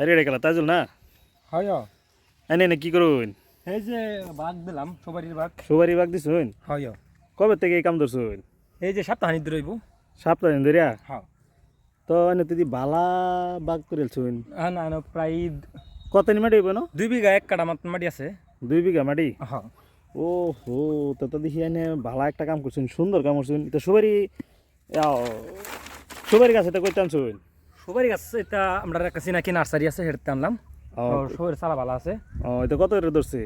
হারিয়ে রেখে তাজুল না? হয় এনে এনে কি করুন এই যে বাঘ দিলাম সবারই বাঘ সবারই বাগ দিছুন? হয় কবে থেকে এই কাম ধরছুন? এই যে সপ্তাহ নিতে রইব। সপ্তাহ দিন ধরিয়া? হ্যাঁ। তো এনে তুই বালা বাগ করেলছুন না না প্রায় কত মাটি হইব ন? দুই বিঘা এক কাটা মাটি আছে। দুই বিঘা মাটি? হ্যাঁ। ও হো তো তো দেখি এনে ভালো একটা কাম করছুন সুন্দর কাম করছুন। তো সবারই সবারই কাছে তো কইতে আনছুন সবারই গাছ এটা আমরা একটা চিনাকি নার্সারি আছে সেটাতে আনলাম। সবের ভালো আছে। ও এটা কত করে ধরছে?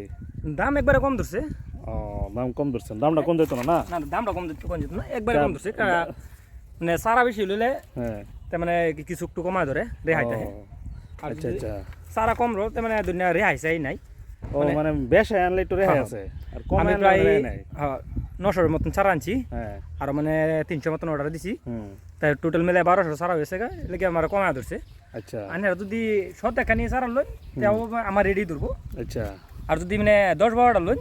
দাম একবারে কম ধরছে। ও দাম কম ধরছেন দামটা কম দিত না না? দামটা কম কম দিত না একবারে কম ধরছে। মানে সারা বেশি লইলে হ্যাঁ। তার মানে কিছু একটু কমায় ধরে রেহাই থাকে আচ্ছা আচ্ছা। সারা কম রো তার মানে দুনিয়া রেহাই চাই নাই। ও মানে বেশি আনলে একটু রেহাই হ্যাঁ। আছে আর কম আনলে রেহাই নাই। হ্যাঁ, নশোর মতন চারা আনছি। হ্যাঁ। আর মানে তিনশো মতন অর্ডার দিছি। তাই টোটাল মিলে বারোশো সারা হয়েছে গা এলাকা আমার কমা ধরছে। আচ্ছা। আনার যদি শত টাকা নিয়ে সারা লই তাও আমার রেডি ধরবো। আচ্ছা। আর যদি মানে দশ বারোটা লই।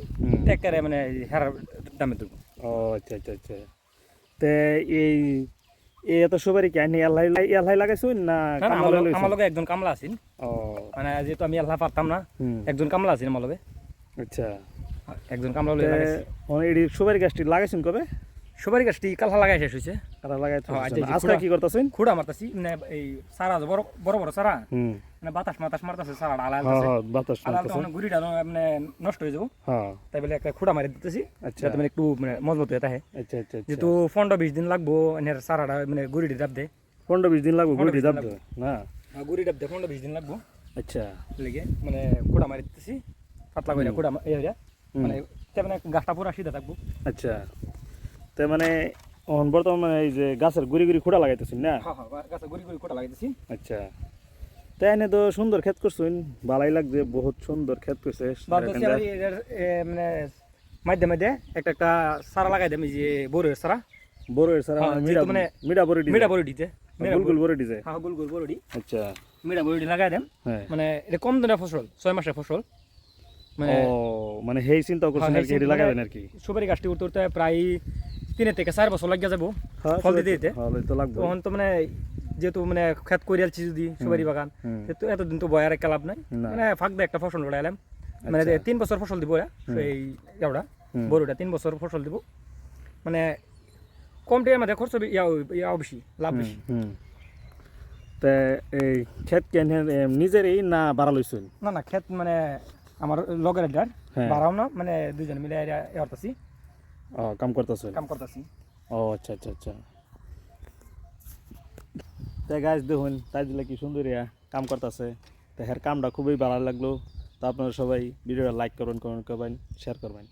একেবারে মানে হেরার দামে ধরবো। ও আচ্ছা আচ্ছা আচ্ছা। তে এই এই এত সবারই কি আনি এলাই এলাই লাগাইছুন না আমার লগে- লগে একজন কামলা আছেন। ও। মানে যেহেতু আমি আল্লাহ পারতাম না একজন কামলা আছেন আমার লগে। আচ্ছা। একজন কামলা লগে লাগাইছি। এডি সবারই গাছটি লাগাইছেন কবে? সবারই গাছটি কালহা লাগাই শেষ হয়েছে কাটা লাগাইতে হ্যাঁ, আচ্ছা, আজকে কি করতেছেন? খুঁড়া মারতাছি মানে এই সারা বড় বড় বড় সারা মানে বাতাস মাতাস মারতাছে সারা আলাল হ্যাঁ হ্যাঁ বাতাস শুনতেছেন তখন গুড়িটা মানে নষ্ট হয়ে যাব। হ্যাঁ। তাই বলে একটা খুঁড়া মারি দিতেছি আচ্ছা। মানে একটু মানে মজবুত হয়ে থাকে। আচ্ছা আচ্ছা আচ্ছা। যেহেতু পনেরো বিশ দিন লাগবো এনের সারাটা মানে গুড়িটি ডাব দে। পনেরো বিশ দিন লাগবো গুড়ি দিন না? গুড়ি ডাব দেয় পনেরো বিশ দিন লাগবো। আচ্ছা। লেগে মানে খুঁড়া মারি দিতেছি পাতলা করে খুঁড়া হুম। মানে তার মানে গাছটা পুরা সিধা থাকব। আচ্ছা। তো মানে এখন বর্তমানে এই যে গাছের গুড়ি গুড়ি খোড়া লাগাইতেছেন না? হ্যাঁ হ্যাঁ গাছে গুড়ি গুড়ি খুঁড়া লাগাইতেছি। আচ্ছা। তাই এনে তো সুন্দর ক্ষেত করছেন ভালাই লাগছে বহুত সুন্দর ক্ষেত করছে মানে মাধ্যে মাধ্যে একটা একটা সারা লাগাই যে বড়ের সারা বড় সারা হ্যাঁ, মিডা মানে মিডা বড়ি মিঠা বড়ি দিতে গুল গুল বড়ি দিছে। হ্যাঁ গুল গুল বড়ি। আচ্ছা। মিঠা বড়ি লাগাই হ্যাঁ। মানে এটা কম দিনের ফসল ছয় মাসের ফসল। মানে মানে হেই চিন্তা করছেন আর কি সেই এটি মানে- লাগাবেন আর কি? সুপারি গাছটি উঠতে উঠতে প্রায় তিনের থেকে চার বছর লাগিয়ে যাব। ফল দিতে দিতে। তো লাগবে তখন তো মানে যেহেতু মানে খেত করে আলছি যদি সুপারি বাগান। সেহেতু এতদিন তো বয়ার একটা লাভ নাই। মানে ফাঁক দিয়ে একটা ফসল উড়াইলাম মানে আচ্ছা। তিন বছর ফসল দিব ওরা হুম। বড়টা তিন বছর ফসল দিব। মানে কম টাইমের মধ্যে খরচ ইয়াও বেশি লাভ বেশি তে এই ক্ষেত কেন নিজেরই না বাড়া লইছেন না না ক্ষেত মানে আমার লগের ডার হ্যাঁ। বাড়াও না মানে দুজন মিলে এরতাছি ও কাম করতেছেন? কাম করতেছি। ও আচ্ছা আচ্ছা আচ্ছা। তাই গাছ দেখুন তাই দিলে কি সুন্দর ইয়া কাম করতেছে। তো হের কামটা খুবই ভালো লাগল। তো আপনারা সবাই ভিডিওটা লাইক করবেন কমেন্ট করবেন শেয়ার করবেন।